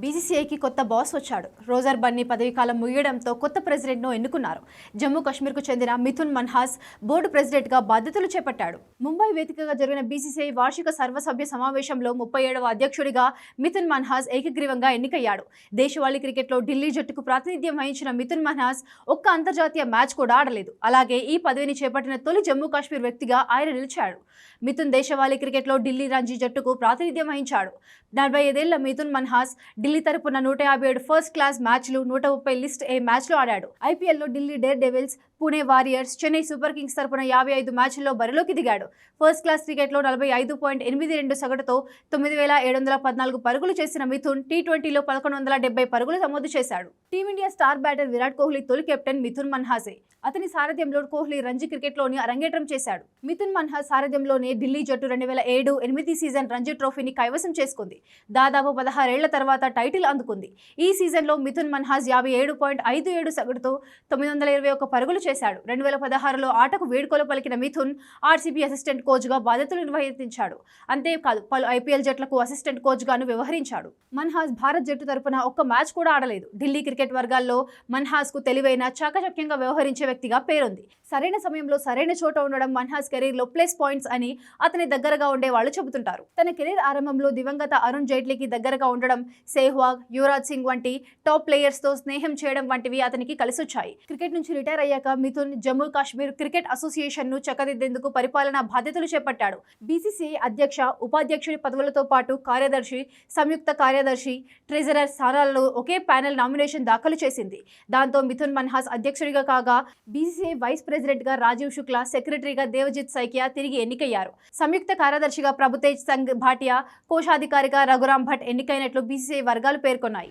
బీసీసీఐకి కొత్త బాస్ వచ్చాడు. రోజర్ బన్నీ పదవీకాలం ముగియడంతో కొత్త ప్రెసిడెంట్ను ఎన్నుకున్నారు. జమ్మూ కాశ్మీర్కు చెందిన మిథున్ మన్హాస్ బోర్డు ప్రెసిడెంట్గా బాధ్యతలు చేపట్టాడు. ముంబై వేదికగా జరిగిన బీసీసీఐ వార్షిక సర్వసభ్య సమావేశంలో ముప్పై ఏడవ అధ్యక్షుడిగా మిథున్ మన్హాస్ ఏకగ్రీవంగా ఎన్నికయ్యాడు. దేశవాళీ క్రికెట్లో ఢిల్లీ జట్టుకు ప్రాతినిధ్యం వహించిన మిథున్ మన్హాస్ ఒక్క అంతర్జాతీయ మ్యాచ్ కూడా ఆడలేదు. అలాగే ఈ పదవిని చేపట్టిన తొలి జమ్మూ కాశ్మీర్ వ్యక్తిగా ఆయన నిలిచాడు. మిథున్ దేశవాళీ క్రికెట్లో ఢిల్లీ రంజీ జట్టుకు ప్రాతినిధ్యం వహించాడు. నలభై ఐదేళ్ళ మిథున్ మన్హాస్ ఢిల్లీ తరపున నూట యాభై ఏడు ఫస్ట్ క్లాస్ మ్యాచ్లు నూట ముప్పై లిస్ట్ ఏ మ్యాచ్లో ఆడాడు. ఐపీఎల్లో Delhi daredevils Pune warriors Chennai super kings తరపున యాభై ఐదు మ్యాచ్ల్లో బరిలోకి దిగాడు. ఫస్ట్ క్లాస్ క్రికెట్లో నలభై ఐదు పాయింట్ ఎనిమిది రెండు సగటుతో తొమ్మిది వేల ఏడు వందల పద్నాలుగు పరుగులు చేసిన మిథున్ టీ ట్వంటీలో పదకొండు వందల డెబ్బై పరుగులు నమోదు చేశాడు. Team India star batter Virat Kohli తొలి కెప్టెన్ మిథున్ మన్హాసే అతని సారథ్యంలో కోహ్లీ రంజీ క్రికెట్లోని అరంగేట్రం చేశాడు. మిథున్ మన్హా సారథ్యంలోనే ఢిల్లీ జట్టు రెండు వేల ఏడు ఎనిమిది సీజన్ రంజీ ట్రోఫీని కైవసం చేసుకుంది. దాదాపు పదహారేళ్ళ తర్వాత టైటిల్ అందుకుంది. ఈ సీజన్లో మిథున్ మన్హాజ్ యాభై ఏడు పాయింట్ ఐదు ఏడు సగటుతో తొమ్మిది వందల ఇరవై ఒక పరుగులు చేశాడు. రెండు వేల పదహారులో ఆటకు వేడుకలు పలికిన మిథున్ ఆర్సీబీ అసిస్టెంట్ కోచ్గా బాధ్యతలు నిర్వహించాడు. అంతేకాదు పలు ఐపీఎల్ జట్లకు అసిస్టెంట్ కోచ్గాను వ్యవహరించాడు. మన్హాజ్ భారత్ జట్టు తరపున ఒక్క మ్యాచ్ కూడా ఆడలేదు. ఢిల్లీ క్రికెట్ వర్గాల్లో మన్హాజ్కు తెలివైన చాకచక్యంగా వ్యవహరించే వ్యక్తిగా పేరుంది. సరైన సమయంలో సరైన చోట ఉండడం మన్హాజ్ కెరీర్లో ప్లస్ పాయింట్స్ అని అతని దగ్గరగా ఉండే వాళ్ళు చెబుతుంటారు. తన కెరీర్ ఆరంభంలో దివంగత అరుణ్ జైట్లీకి దగ్గరగా ఉండడం సెహ్వాగ్ యువరాజ్ సింగ్ వంటి టాప్ ప్లేయర్స్తో స్నేహం చేయడం వంటివి అతనికి కలిసొచ్చాయి. క్రికెట్ నుంచి రిటైర్ అయ్యాక మిథున్ జమ్మూ కాశ్మీర్ క్రికెట్ అసోసియేషన్ను చక్కదిద్దేందుకు పరిపాలనా బాధ్యతలు చేపట్టాడు. బీసీసీఐ అధ్యక్ష ఉపాధ్యక్షుడి పదవులతో పాటు కార్యదర్శి సంయుక్త కార్యదర్శి ట్రెజరర్ స్థానాలలో ఒకే ప్యానెల్ నామినేషన్ దాఖలు చేసింది. దాంతో మిథున్ మన్హాస్ అధ్యక్షుడిగా కాగా బీసీసీఐ వైస్ ప్రెసిడెంట్గా రాజీవ్ శుక్లా సెక్రటరీగా దేవజిత్ సైకియా తిరిగి ఎన్నికయ్యారు. సంయుక్త కార్యదర్శిగా ప్రభుతేజ్ సంఘ్ భాటియా కోశాధికారిగా రఘురాం భట్ ఎన్నికైనట్లు బీసీసీఐ వర్గాలు పేర్కొన్నాయి.